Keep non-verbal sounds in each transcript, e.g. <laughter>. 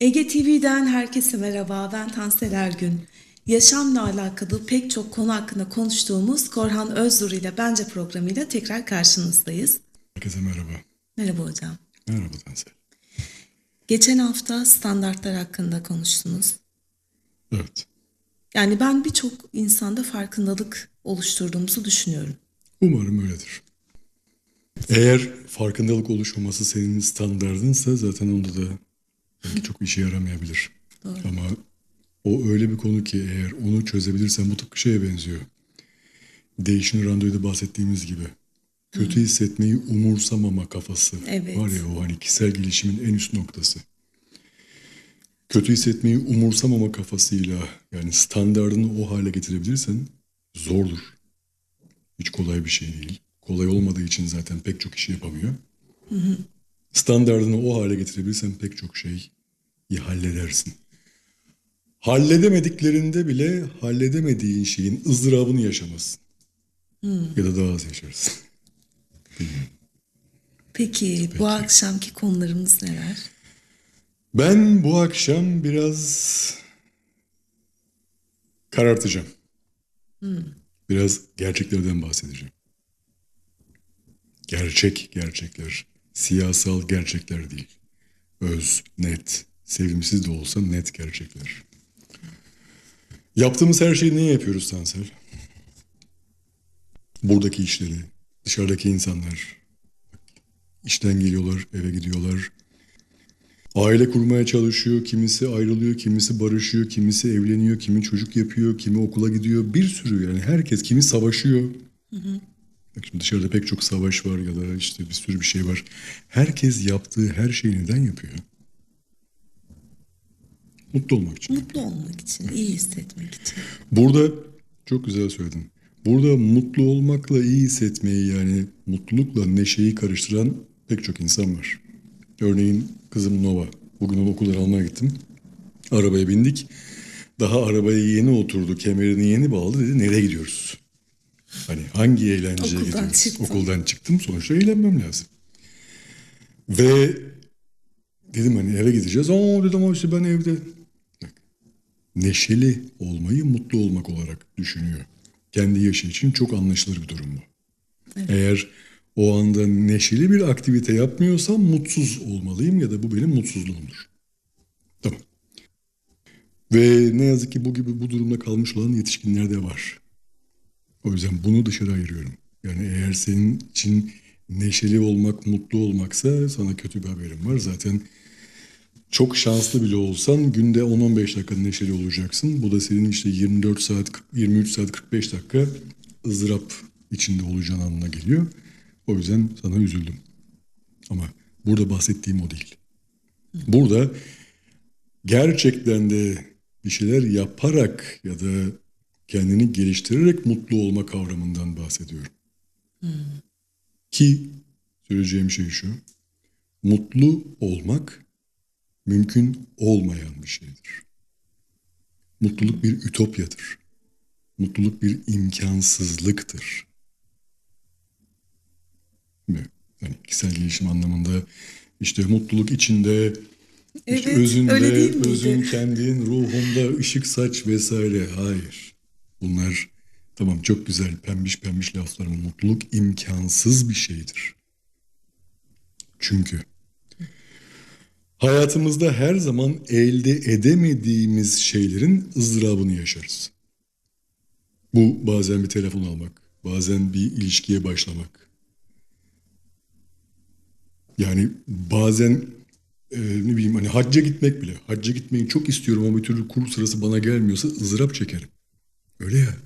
Ege TV'den herkese merhaba. Ben Tansel Ergün. Yaşamla alakalı pek çok konu hakkında konuştuğumuz Korhan Özdur ile Bence programıyla tekrar karşınızdayız. Herkese merhaba. Merhaba hocam. Merhaba Tansel. Geçen hafta standartlar hakkında konuştunuz. Evet. Yani ben birçok insanda farkındalık oluşturduğumuzu düşünüyorum. Umarım öyledir. Eğer farkındalık oluşmaması senin standardınsa zaten onda da belki çok işe yaramayabilir. Doğru. Ama o öyle bir konu ki eğer onu çözebilirsen bu tıpkı şeye benziyor. Değişim randevuda bahsettiğimiz gibi. Kötü hissetmeyi umursamama kafası Evet. var ya o hani kişisel gelişimin en üst noktası. Kötü hissetmeyi umursamama kafasıyla yani standardını o hale getirebilirsen zordur. Hiç kolay bir şey değil. Kolay olmadığı için zaten pek çok işi yapamıyor. Standardını o hale getirebilirsen pek çok şey iyi halledersin. Halledemediklerinde bile halledemediğin şeyin ızdırabını yaşamazsın. Ya da daha az yaşarsın. Peki, bu akşamki konularımız neler? Ben bu akşam biraz karartacağım. Biraz gerçeklerden bahsedeceğim. Gerçek gerçekler, siyasal gerçekler değil. Öz, net, sevimsiz de olsa net gerçekler. Yaptığımız her şeyi niye yapıyoruz Tansel? Buradaki işleri, dışarıdaki insanlar, işten geliyorlar, eve gidiyorlar, Aile kurmaya çalışıyor, kimisi ayrılıyor, kimisi barışıyor, kimisi evleniyor, kimi çocuk yapıyor, kimi okula gidiyor. Bir sürü yani herkes, kimi savaşıyor. Bak şimdi dışarıda pek çok savaş var ya da işte bir sürü bir şey var. Herkes yaptığı her şeyi neden yapıyor? Mutlu olmak için. Mutlu olmak için, iyi hissetmek için. Burada çok güzel söyledin. Burada mutlu olmakla iyi hissetmeyi yani mutlulukla neşeyi karıştıran pek çok insan var. Örneğin kızım Nova. Bugün onu okuldan almaya gittim. Arabaya bindik. Daha arabaya yeni oturdu, kemerini yeni bağladı dedi. Nereye gidiyoruz? Hani hangi eğlenceye Okuldan gidiyoruz? çıktım. Okuldan çıktım. Sonuçta eğlenmem lazım. Ve dedim hani eve gideceğiz. Aa dedim ama işte ben evde. Bak, neşeli olmayı mutlu olmak olarak düşünüyor. Kendi yaşı için çok anlaşılır bir durum bu. Eğer o anda neşeli bir aktivite yapmıyorsam mutsuz olmalıyım ya da bu benim mutsuzluğumdur. Tamam. Ve ne yazık ki bu gibi bu durumda kalmış olan yetişkinler de var. O yüzden bunu dışarı ayırıyorum. Yani eğer senin için neşeli olmak, mutlu olmaksa sana kötü bir haberim var. Zaten çok şanslı bile olsan günde 10-15 dakika neşeli olacaksın. Bu da senin işte 24 saat, 23 saat 45 dakika ızdırap içinde olacağın anlamına geliyor. O yüzden sana üzüldüm. Ama burada bahsettiğim o değil. Burada gerçekten de bir şeyler yaparak ya da kendini geliştirerek mutlu olma kavramından bahsediyorum. Ki söyleyeceğim şey şu. Mutlu olmak mümkün olmayan bir şeydir. Mutluluk bir ütopyadır. Mutluluk bir imkansızlıktır. Yani kişisel gelişim anlamında işte mutluluk içinde, işte Evet, özünde, özün kendin, ruhunda ışık saç vesaire. Hayır. Bunlar tamam çok güzel pembiş pembiş laflar ama mutluluk imkansız bir şeydir. Çünkü hayatımızda her zaman elde edemediğimiz şeylerin ızdırabını yaşarız. Bu bazen bir telefon almak, bazen bir ilişkiye başlamak. Yani bazen e, ne bileyim hani hacca gitmek bile. Hacca gitmeyi çok istiyorum ama bir türlü kur sırası bana gelmiyorsa ızdırap çekerim. Öyle ya.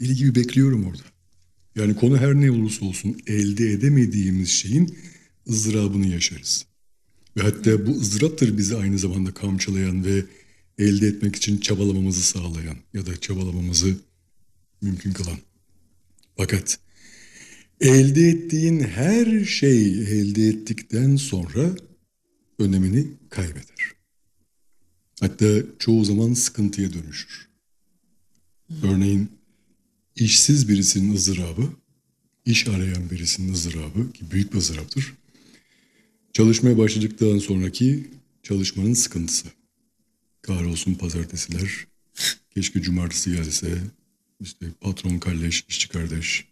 Deli gibi bekliyorum orada. Yani konu her ne olursa olsun elde edemediğimiz şeyin ızdırabını yaşarız. Ve hatta bu ızdıraptır bizi aynı zamanda kamçılayan ve elde etmek için çabalamamızı sağlayan ya da çabalamamızı mümkün kılan. Fakat elde ettiğin her şey elde ettikten sonra önemini kaybeder. Hatta çoğu zaman sıkıntıya dönüşür. Örneğin işsiz birisinin ızdırabı, iş arayan birisinin ızdırabı ki büyük bir ızdıraptır. Çalışmaya başladıktan sonraki çalışmanın sıkıntısı. Kahrolsun pazartesiler. Keşke cumartesi gelse. İşte patron kalleş, işçi kardeş.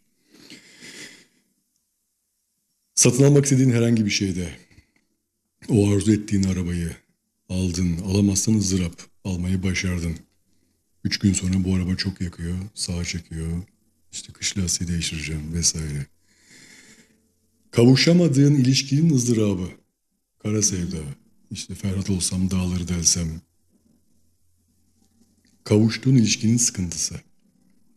Satın almak istediğin herhangi bir şeyde o arzu ettiğin arabayı aldın, alamazsan ızdırap. Almayı başardın. Üç gün sonra bu araba çok yakıyor, sağa çekiyor. İşte kış lastiği değiştireceğim vesaire. Kavuşamadığın ilişkinin ızdırabı. Kara sevda. İşte Ferhat olsam dağları delsem. Kavuştuğun ilişkinin sıkıntısı.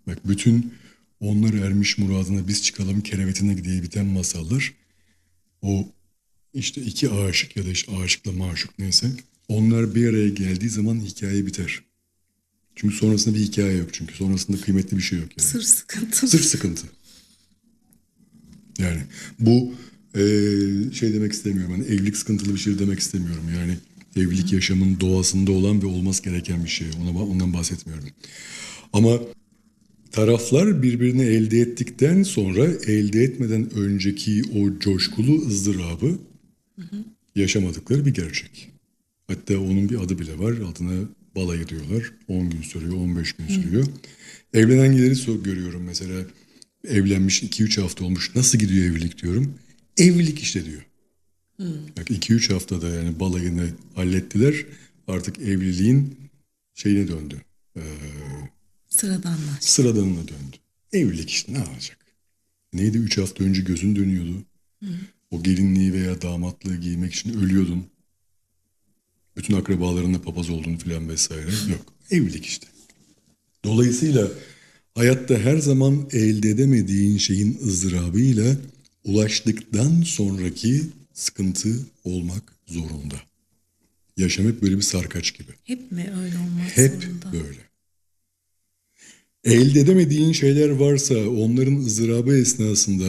Bak bütün onlar ermiş muradına biz çıkalım kerevetine diye biten masallar. O işte iki aşık ya da işte aşıkla maşuk neyse. Onlar bir araya geldiği zaman hikaye biter. Çünkü sonrasında bir hikaye yok çünkü. Sonrasında kıymetli bir şey yok yani. Sır sıkıntı. Sırf sıkıntı. Yani bu eee, şey demek istemiyorum. Hani evlilik sıkıntılı bir şey demek istemiyorum. Yani evlilik yaşamın doğasında olan ve olması gereken bir şey. Ona, ondan bahsetmiyorum. Ama taraflar birbirini elde ettikten sonra elde etmeden önceki o coşkulu ızdırabı yaşamadıkları bir gerçek. Hatta onun bir adı bile var. Adına balayı diyorlar. 10 gün sürüyor, 15 gün sürüyor. Evlenenleri so- görüyorum mesela. Evlenmiş 2-3 hafta olmuş. Nasıl gidiyor evlilik diyorum. Evlilik işte diyor. Bak 2-3 haftada yani balayını hallettiler. Artık evliliğin şeyine döndü. Ee, Sıradanlaş. sıradanına döndü. Evlilik işte ne olacak? Neydi 3 hafta önce gözün dönüyordu. O gelinliği veya damatlığı giymek için ölüyordun. Bütün akrabalarınla papaz oldun filan vesaire. Yok. Evlilik işte. Dolayısıyla hayatta her zaman elde edemediğin şeyin ızdırabıyla ulaştıktan sonraki sıkıntı olmak zorunda. Yaşam hep böyle bir sarkaç gibi. Hep mi öyle olmak Hep zorunda? böyle. Elde edemediğin şeyler varsa onların ızdırabı esnasında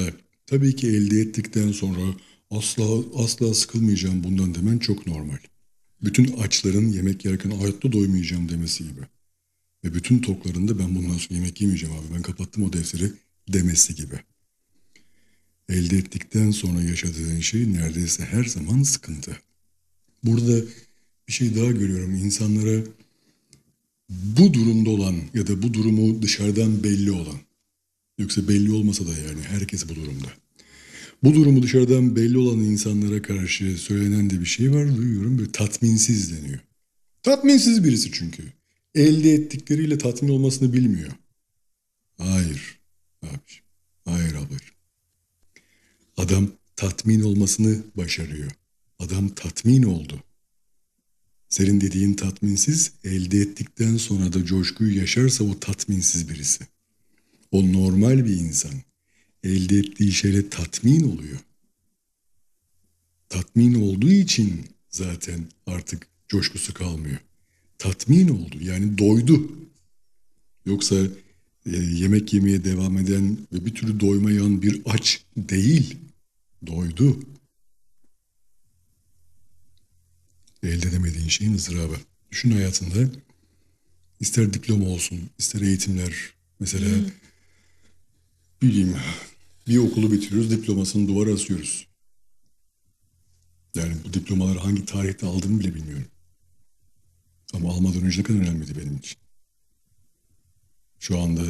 tabii ki elde ettikten sonra asla asla sıkılmayacağım bundan demen çok normal. Bütün açların yemek yerken hayatta doymayacağım demesi gibi. Ve bütün tokların da ben bundan sonra yemek yemeyeceğim abi ben kapattım o defteri demesi gibi. Elde ettikten sonra yaşadığın şey neredeyse her zaman sıkıntı. Burada bir şey daha görüyorum. İnsanlara bu durumda olan ya da bu durumu dışarıdan belli olan yoksa belli olmasa da yani herkes bu durumda. Bu durumu dışarıdan belli olan insanlara karşı söylenen de bir şey var duyuyorum böyle tatminsiz deniyor. Tatminsiz birisi çünkü. Elde ettikleriyle tatmin olmasını bilmiyor. Hayır abiciğim. Hayır ablacığım. Adam tatmin olmasını başarıyor. Adam tatmin oldu. Senin dediğin tatminsiz, elde ettikten sonra da coşkuyu yaşarsa o tatminsiz birisi. O normal bir insan. Elde ettiği şeyle tatmin oluyor. Tatmin olduğu için zaten artık coşkusu kalmıyor. Tatmin oldu yani doydu. Yoksa e, yemek yemeye devam eden ve bir türlü doymayan bir aç değil. Doydu. elde edemediğin şeyin ızdırabı. Düşün hayatında ister diploma olsun, ister eğitimler. Mesela bileyim bir okulu bitiriyoruz, diplomasını duvara asıyoruz. Yani bu diplomaları hangi tarihte aldığımı bile bilmiyorum. Ama almadan önce ne kadar önemliydi benim için. Şu anda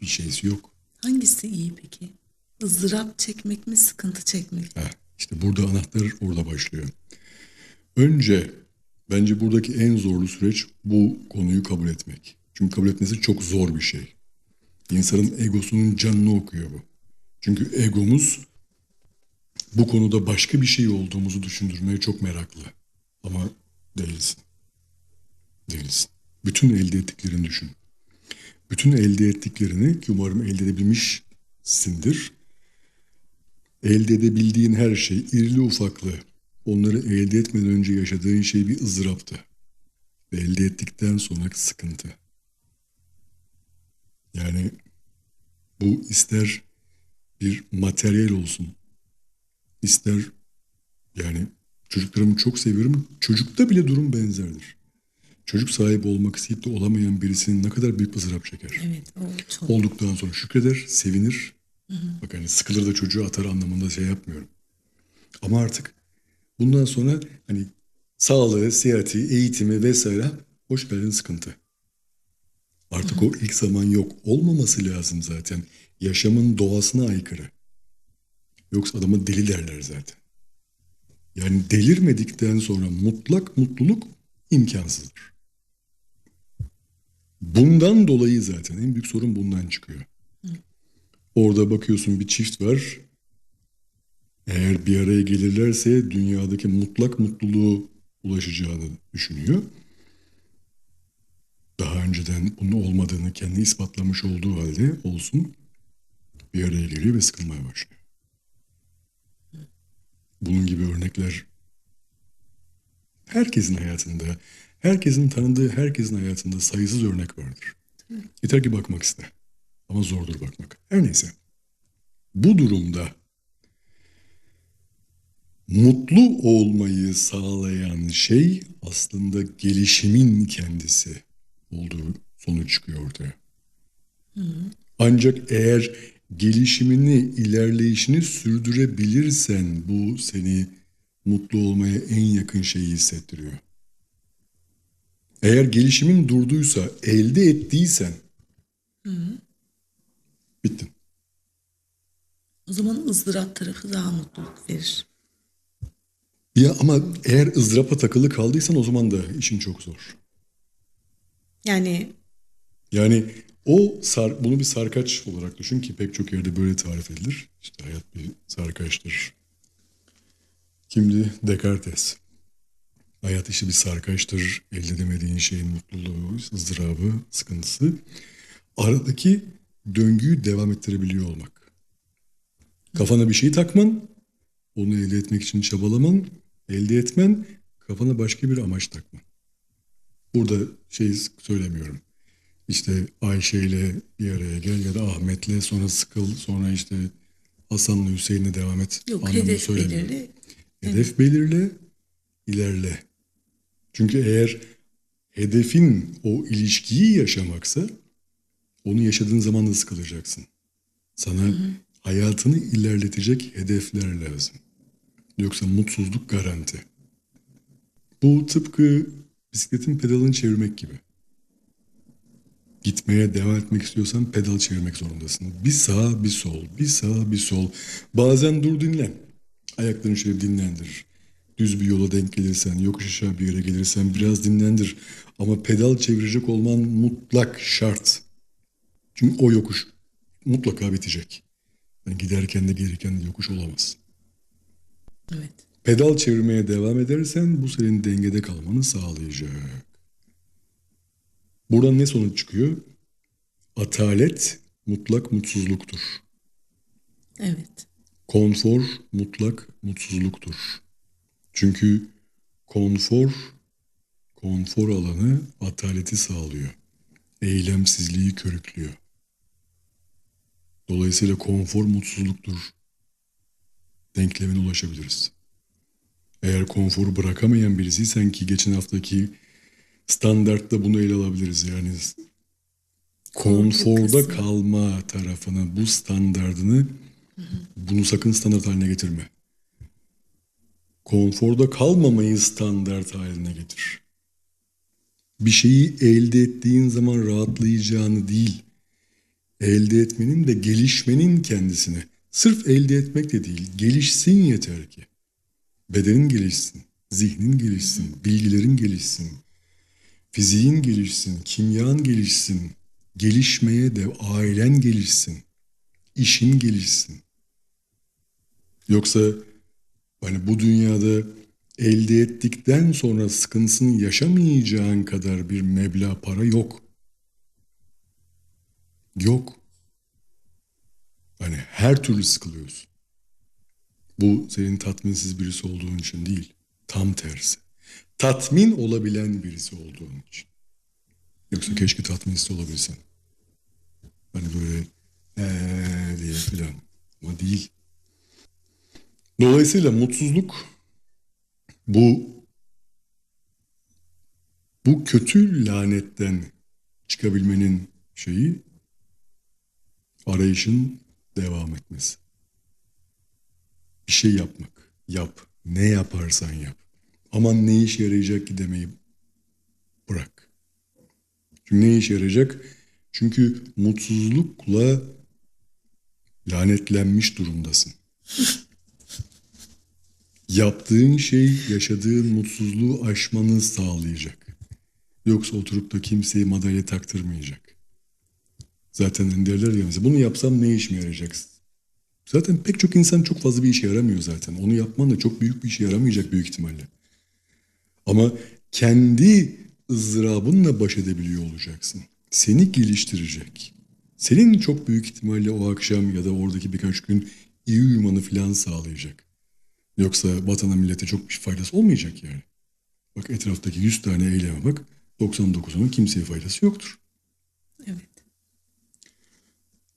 bir şeysi yok. Hangisi iyi peki? Izdırap çekmek mi, sıkıntı çekmek mi? İşte burada anahtar orada başlıyor. Önce bence buradaki en zorlu süreç bu konuyu kabul etmek. Çünkü kabul etmesi çok zor bir şey. İnsanın egosunun canını okuyor bu. Çünkü egomuz bu konuda başka bir şey olduğumuzu düşündürmeye çok meraklı. Ama değilsin. Değilsin. Bütün elde ettiklerini düşün. Bütün elde ettiklerini ki umarım elde edebilmişsindir. Elde edebildiğin her şey irili ufaklı onları elde etmeden önce yaşadığın şey bir ızdıraptı. Ve elde ettikten sonra sıkıntı. Yani bu ister bir materyal olsun, ister yani çocuklarımı çok seviyorum. Çocukta bile durum benzerdir. Çocuk sahibi olmak isteyip de olamayan birisinin ne kadar büyük ızdırap çeker. Evet, o çok. Olduktan sonra şükreder, sevinir. Bak hani sıkılır da çocuğu atar anlamında şey yapmıyorum. Ama artık bundan sonra hani Sağlığı, seyahati, eğitimi vesaire hoş geldin sıkıntı. Artık o ilk zaman yok. Olmaması lazım zaten. Yaşamın doğasına aykırı. Yoksa adama deli derler zaten. Yani delirmedikten sonra mutlak mutluluk imkansızdır. Bundan dolayı zaten en büyük sorun bundan çıkıyor. Orada bakıyorsun bir çift var. Eğer bir araya gelirlerse dünyadaki mutlak mutluluğu ulaşacağını düşünüyor. Daha önceden bunun olmadığını kendi ispatlamış olduğu halde olsun bir araya geliyor ve sıkılmaya başlıyor. Bunun gibi örnekler herkesin hayatında, herkesin tanıdığı herkesin hayatında sayısız örnek vardır. Yeter ki bakmak iste. Ama zordur bakmak. Her neyse. Bu durumda mutlu olmayı sağlayan şey aslında gelişimin kendisi olduğu sonuç çıkıyor ortaya. Ancak eğer gelişimini, ilerleyişini sürdürebilirsen bu seni mutlu olmaya en yakın şeyi hissettiriyor. Eğer gelişimin durduysa, elde ettiysen bittin. O zaman ızdırap tarafı daha mutluluk verir. Ya ama eğer ızdırapa takılı kaldıysan o zaman da işin çok zor. Yani Yani o sar, bunu bir sarkaç olarak düşün ki pek çok yerde böyle tarif edilir. İşte hayat bir sarkaçtır. Kimdi? Descartes. Hayat işte bir sarkaçtır. Elde edemediğin şeyin mutluluğu, ızdırabı, sıkıntısı. Aradaki döngüyü devam ettirebiliyor olmak. Kafana bir şey takman, onu elde etmek için çabalaman, elde etmen, kafana başka bir amaç takman. Burada şey söylemiyorum. İşte Ayşe ile bir araya gel ya da Ahmet'le sonra sıkıl sonra işte Hasan'la Hüseyin'le devam et. yok anlamında hedef söylemiyorum. belirli. Hedef belirle, ilerle. Çünkü eğer hedefin o ilişkiyi yaşamaksa onu yaşadığın zaman da sıkılacaksın. Sana hayatını ilerletecek hedefler lazım. Yoksa mutsuzluk garanti. Bu tıpkı bisikletin pedalını çevirmek gibi. Gitmeye devam etmek istiyorsan pedal çevirmek zorundasın. Bir sağ bir sol, bir sağ bir sol. Bazen dur dinlen. Ayaklarını şöyle dinlendir. Düz bir yola denk gelirsen, yokuş aşağı bir yere gelirsen biraz dinlendir. Ama pedal çevirecek olman mutlak şart. Çünkü o yokuş mutlaka bitecek. Yani giderken de gelirken de yokuş olamaz. Evet. Pedal çevirmeye devam edersen bu senin dengede kalmanı sağlayacak. Buradan ne sonuç çıkıyor? Atalet mutlak mutsuzluktur. Evet. Konfor mutlak mutsuzluktur. Çünkü konfor konfor alanı ataleti sağlıyor. Eylemsizliği körüklüyor. Dolayısıyla konfor mutsuzluktur. Denklemine ulaşabiliriz. Eğer konforu bırakamayan birisiysen ki geçen haftaki standartta bunu ele alabiliriz. Yani konforda kalma tarafını, bu standardını bunu sakın standart haline getirme. Konforda kalmamayı standart haline getir. Bir şeyi elde ettiğin zaman rahatlayacağını değil, elde etmenin ve gelişmenin kendisine. Sırf elde etmek de değil, gelişsin yeter ki. Bedenin gelişsin, zihnin gelişsin, bilgilerin gelişsin, fiziğin gelişsin, kimyan gelişsin, gelişmeye de ailen gelişsin, işin gelişsin. Yoksa hani bu dünyada elde ettikten sonra sıkıntısını yaşamayacağın kadar bir meblağ para yok. Yok. Hani her türlü sıkılıyorsun. Bu senin tatminsiz birisi olduğun için değil. Tam tersi. Tatmin olabilen birisi olduğun için. Yoksa keşke tatminsiz olabilsen. Hani böyle ee diye filan. Ama değil. Dolayısıyla mutsuzluk bu bu kötü lanetten çıkabilmenin şeyi arayışın devam etmesi. Bir şey yapmak. Yap. Ne yaparsan yap. aman ne işe yarayacak ki demeyi bırak. Çünkü ne işe yarayacak? Çünkü mutsuzlukla lanetlenmiş durumdasın. Yaptığın şey yaşadığın mutsuzluğu aşmanı sağlayacak. Yoksa oturup da kimseyi madalya taktırmayacak. Zaten hani derler ya mesela bunu yapsam ne işime yarayacak? Zaten pek çok insan çok fazla bir işe yaramıyor zaten. Onu yapman da çok büyük bir işe yaramayacak büyük ihtimalle. Ama kendi ızdırabınla baş edebiliyor olacaksın. Seni geliştirecek. Senin çok büyük ihtimalle o akşam ya da oradaki birkaç gün iyi uyumanı falan sağlayacak. Yoksa vatana millete çok bir faydası olmayacak yani. Bak etraftaki 100 tane eyleme bak 99'unun kimseye faydası yoktur. Evet.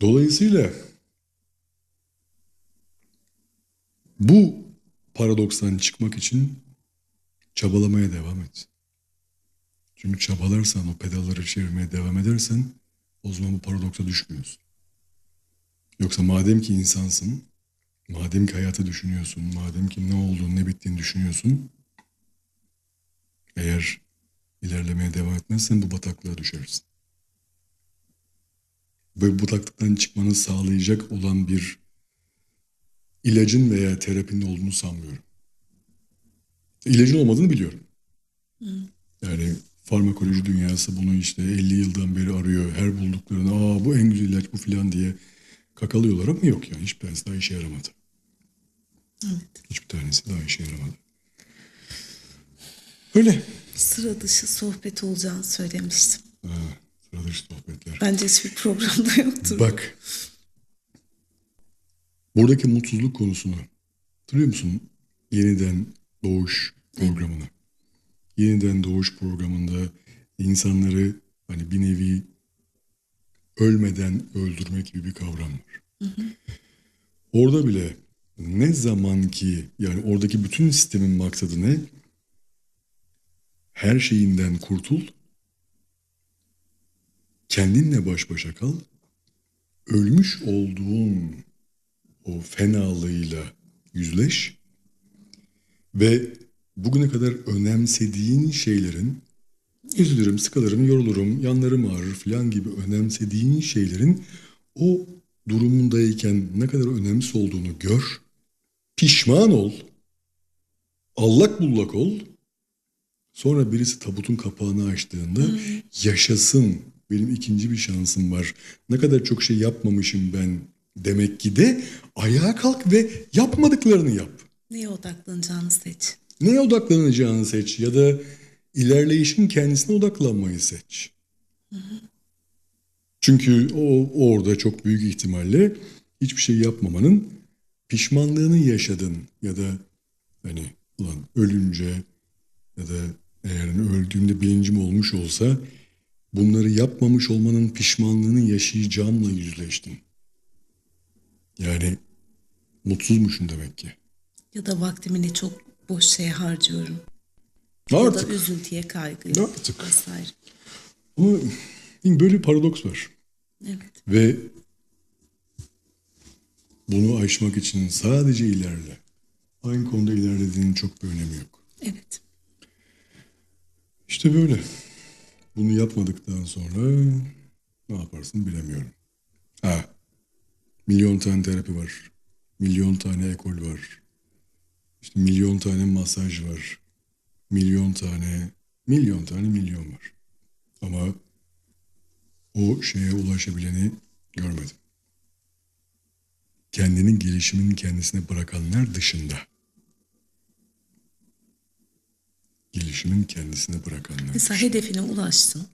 Dolayısıyla bu paradokstan çıkmak için çabalamaya devam et. Çünkü çabalarsan, o pedalları çevirmeye devam edersen o zaman bu paradoksa düşmüyorsun. Yoksa madem ki insansın, madem ki hayatı düşünüyorsun, madem ki ne olduğunu, ne bittiğini düşünüyorsun, eğer ilerlemeye devam etmezsen bu bataklığa düşersin. Ve bu bataklıktan çıkmanı sağlayacak olan bir ilacın veya terapinin olduğunu sanmıyorum. İlacın olmadığını biliyorum. Yani farmakoloji dünyası bunu işte 50 yıldan beri arıyor. Her bulduklarını aa bu en güzel ilaç bu filan diye kakalıyorlar ama yok yani hiçbir tanesi daha işe yaramadı. Evet. Hiçbir tanesi daha işe yaramadı. Öyle. Sıra dışı sohbet olacağını söylemiştim. Ha, sıra dışı sohbetler. Bence hiçbir programda yoktur. Bak. Buradaki mutsuzluk konusunu hatırlıyor musun? Yeniden doğuş programını. Yeniden doğuş programında insanları hani bir nevi ölmeden öldürmek gibi bir kavram var. Orada bile ne zaman ki yani oradaki bütün sistemin maksadı ne? Her şeyinden kurtul, kendinle baş başa kal, ölmüş olduğun o fenalığıyla yüzleş ve bugüne kadar önemsediğin şeylerin üzülürüm, sıkılırım, yorulurum, yanlarım ağrır falan gibi önemsediğin şeylerin o durumundayken ne kadar önemsiz olduğunu gör, pişman ol, allak bullak ol, sonra birisi tabutun kapağını açtığında yaşasın, benim ikinci bir şansım var, ne kadar çok şey yapmamışım ben demek ki de ayağa kalk ve yapmadıklarını yap. Neye odaklanacağını seç. Neye odaklanacağını seç ya da ilerleyişin kendisine odaklanmayı seç. Çünkü o orada çok büyük ihtimalle hiçbir şey yapmamanın pişmanlığını yaşadın ya da hani ulan ölünce ya da eğer hani öldüğümde bilincim olmuş olsa bunları yapmamış olmanın pişmanlığını yaşayacağımla yüzleştin. Yani mutsuzmuşsun demek ki. Ya da vaktimi ne çok boş şeye harcıyorum. Ya da Artık. üzüntüye, kaygıya Artık. vesaire. Ama böyle bir paradoks var. Evet. Ve bunu aşmak için sadece ilerle. Aynı konuda ilerlediğinin çok bir önemi yok. Evet. İşte böyle. Bunu yapmadıktan sonra ne yaparsın bilemiyorum. Ha, milyon tane terapi var. Milyon tane ekol var. İşte milyon tane masaj var. Milyon tane, milyon tane milyon var. Ama o şeye ulaşabileni görmedim. Kendinin gelişimini kendisine bırakanlar dışında. Gelişimin kendisine bırakanlar. Mesela hedefine ulaştın.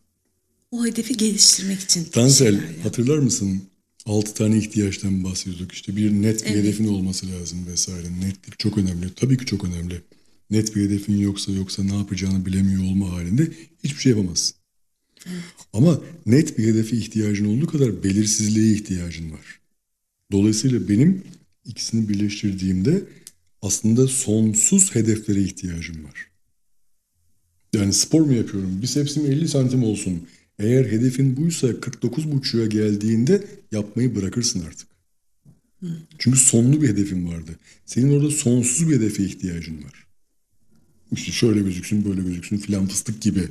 O hedefi geliştirmek için Tansel hatırlar mısın? 6 tane ihtiyaçtan bahsediyorduk. İşte bir net bir Evet. hedefin olması lazım vesaire. Netlik çok önemli. Tabii ki çok önemli. Net bir hedefin yoksa yoksa ne yapacağını bilemiyor olma halinde hiçbir şey yapamazsın. Ama net bir hedefe ihtiyacın olduğu kadar belirsizliğe ihtiyacın var. Dolayısıyla benim ikisini birleştirdiğimde aslında sonsuz hedeflere ihtiyacım var. Yani spor mu yapıyorum? Bisepsim 50 santim olsun. Eğer hedefin buysa 49.5'a geldiğinde yapmayı bırakırsın artık. Çünkü sonlu bir hedefin vardı. Senin orada sonsuz bir hedefe ihtiyacın var. işte şöyle gözüksün böyle gözüksün filan fıstık gibi.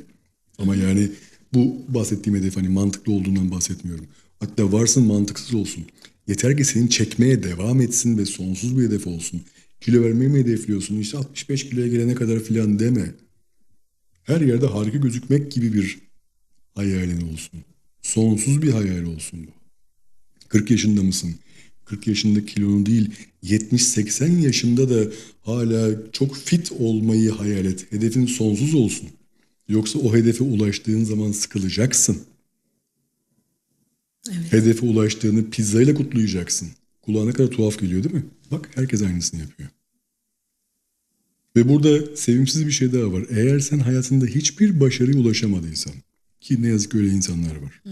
Ama yani bu bahsettiğim hedef hani mantıklı olduğundan bahsetmiyorum. Hatta varsın mantıksız olsun. Yeter ki senin çekmeye devam etsin ve sonsuz bir hedef olsun. Kilo vermeyi mi hedefliyorsun? İşte 65 kiloya gelene kadar filan deme. Her yerde harika gözükmek gibi bir hayalin olsun. Sonsuz bir hayal olsun bu. 40 yaşında mısın? 40 yaşında kilonu değil 70-80 yaşında da hala çok fit olmayı hayal et. Hedefin sonsuz olsun. Yoksa o hedefe ulaştığın zaman sıkılacaksın. Evet. Hedefe ulaştığını pizzayla kutlayacaksın. Kulağına kadar tuhaf geliyor değil mi? Bak herkes aynısını yapıyor. Ve burada sevimsiz bir şey daha var. Eğer sen hayatında hiçbir başarıya ulaşamadıysan ki ne yazık ki öyle insanlar var.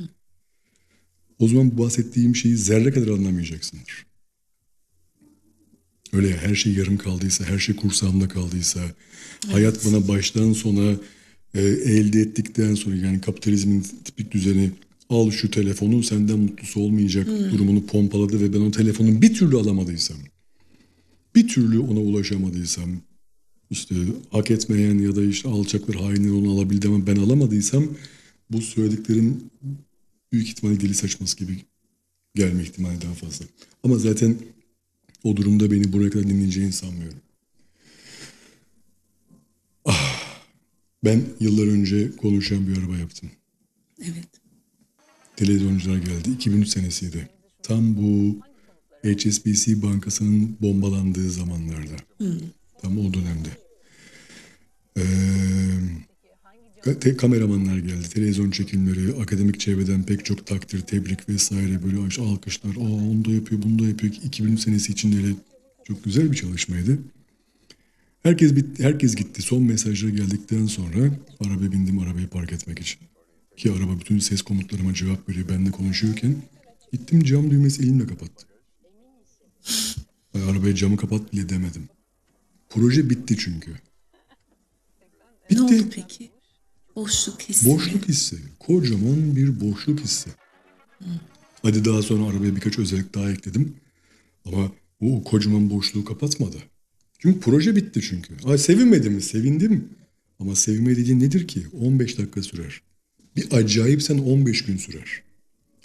O zaman bu bahsettiğim şeyi zerre kadar anlamayacaksındır. Öyle ya, her şey yarım kaldıysa, her şey kursağımda kaldıysa, hayat bana baştan sona e, elde ettikten sonra yani kapitalizmin tipik düzeni al şu telefonu senden mutlusu olmayacak durumunu pompaladı ve ben o telefonu bir türlü alamadıysam, bir türlü ona ulaşamadıysam, işte hak etmeyen ya da işte alçaklar hainler onu alabildi ama ben alamadıysam bu söylediklerin büyük ihtimalle deli saçması gibi gelme ihtimali daha fazla. Ama zaten o durumda beni buraya kadar dinleyeceğini sanmıyorum. Ah, ben yıllar önce konuşan bir araba yaptım. Evet. Televizyoncular geldi. 2003 senesiydi. Tam bu HSBC bankasının bombalandığı zamanlarda. Tam o dönemde. Ee, te- kameramanlar geldi. Televizyon çekimleri, akademik çevreden pek çok takdir, tebrik vesaire böyle alkışlar. Aa onu da yapıyor, bunu da yapıyor. 2003 senesi için öyle çok güzel bir çalışmaydı. Herkes bit, herkes gitti. Son mesajlar geldikten sonra arabaya bindim arabayı park etmek için. Ki araba bütün ses komutlarıma cevap veriyor. Ben de konuşuyorken gittim cam düğmesi elimle kapattım. Ben arabaya camı kapat bile demedim. Proje bitti çünkü. Ne oldu Bitti. peki? Boşluk hissi. Boşluk hissi. Kocaman bir boşluk hissi. Hadi daha sonra arabaya birkaç özellik daha ekledim. Ama o kocaman boşluğu kapatmadı. Çünkü proje bitti çünkü. Ay sevinmedim mi? Sevindim. Ama sevinme dediğin nedir ki? 15 dakika sürer. Bir acayip sen 15 gün sürer.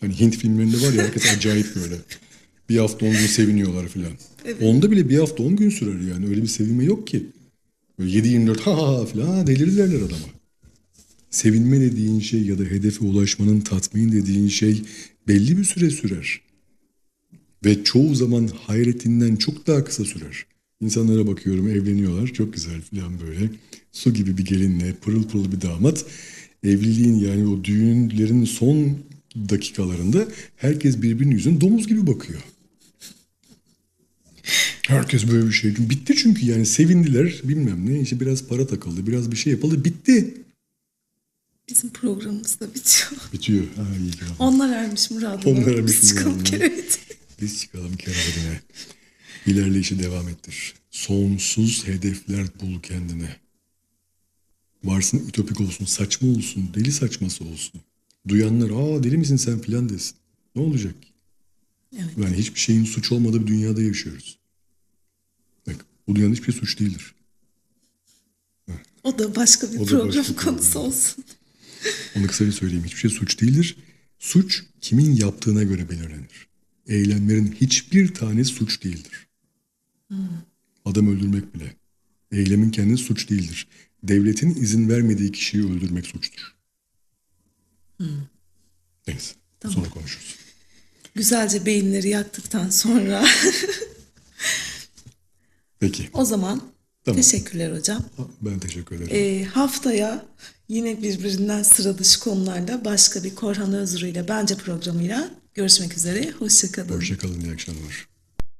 Hani Hint filmlerinde var ya herkes acayip böyle. Bir hafta 10 gün seviniyorlar filan. Onda bile bir hafta 10 gün sürer yani. Öyle bir sevinme yok ki. Böyle 7-24 ha ha ha filan ha, delirirler adama. Sevinme dediğin şey ya da hedefe ulaşmanın tatmin dediğin şey belli bir süre sürer. Ve çoğu zaman hayretinden çok daha kısa sürer. İnsanlara bakıyorum evleniyorlar çok güzel falan böyle. Su gibi bir gelinle pırıl pırıl bir damat. Evliliğin yani o düğünlerin son dakikalarında herkes birbirinin yüzüne domuz gibi bakıyor. Herkes böyle bir şey. Bitti çünkü yani sevindiler bilmem ne işte biraz para takıldı biraz bir şey yapıldı bitti. Bizim programımız da bitiyor. <laughs> Bitiyor. Ha, iyi ki. Onlar ermiş muradına. Onlar ermiş Biz çıkalım kerevete. Biz çıkalım kerevene. İlerleyişi devam ettir. Sonsuz hedefler bul kendine. Varsın ütopik olsun, saçma olsun, deli saçması olsun. Duyanlar aa deli misin sen filan desin. Ne olacak? ki? Evet. Yani hiçbir şeyin suç olmadığı bir dünyada yaşıyoruz. Bak bu dünyanın hiçbir şey suç değildir. O da başka bir O da program başka konusu program. olsun. <laughs> Onu kısaca söyleyeyim. Hiçbir şey suç değildir. Suç kimin yaptığına göre belirlenir. Eylemlerin hiçbir tanesi suç değildir. Adam öldürmek bile. Eylemin kendisi suç değildir. Devletin izin vermediği kişiyi öldürmek suçtur. Neyse. Sonra konuşuruz. Güzelce beyinleri yaktıktan sonra <laughs> Peki. o zaman Tamam. teşekkürler hocam. Ben teşekkür ederim. Ee, haftaya yine birbirinden sıra dışı konularda başka bir Korhan Özgür ile Bence programıyla görüşmek üzere. Hoşçakalın. Hoşçakalın. iyi akşamlar.